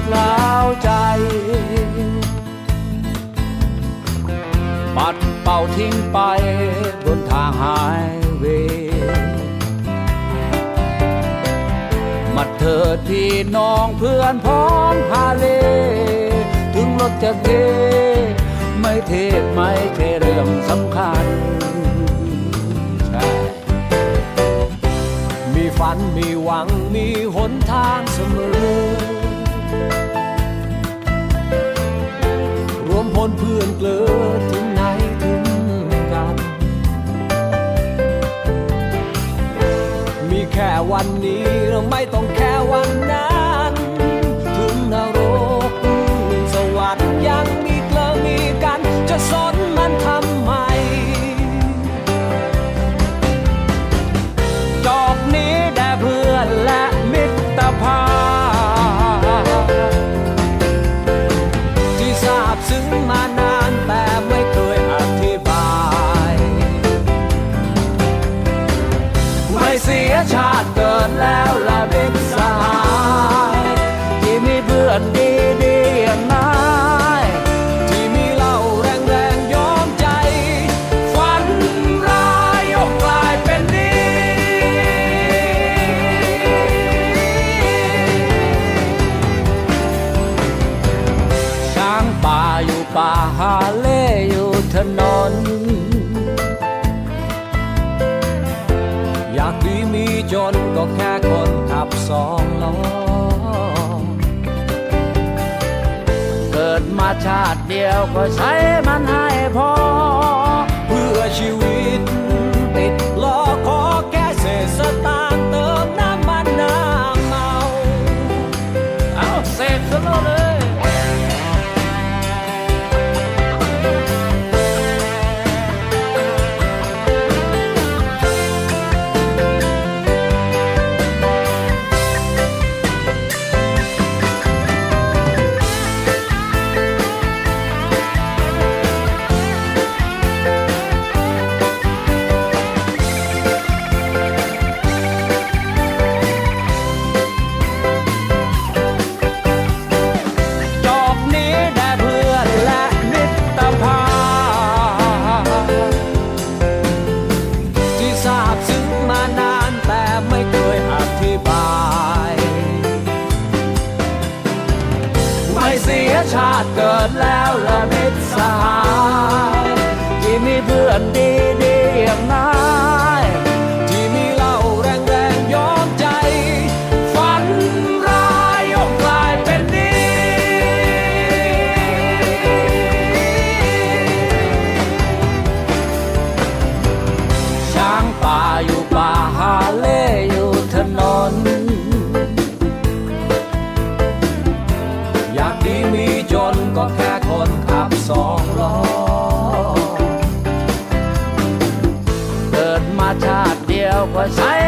ลาวที่ปวดร้าวใจ ปัดเป่าทิ้งไปบนทางหายเวย์มาเถิดพี่น้องเพื่อนพ้องฮาเล ถึงรถจะเท ไม่เทศไม่ใช่เรื่องสำคัญใช่มีฝันมีหวังมีหนทางเสมอ รวมพลเพื่อนเกลือถึงไหนถึงกัน มีแค่วันนี้เราไม่ต้องแค่ เสียชาติเกิดแล้วละเด็กสหายที่มีเพื่อนดีดีอย่างนายที่มีเหล่าแรงแรงๆยอมใจ ฝันร้ายยกกลายเป็นดีช้างป่าอยู่ป่าฮาเล จนก็แค่คนขับสองล้อ เกิดมาชาติเดียวก็ใช้มันให้พอ เพื่อชีวิต ไม่เสียชาติเกิดแล้วละมิตรสหายที่มีเพื่อนดีดีอย่างนั้น เกิ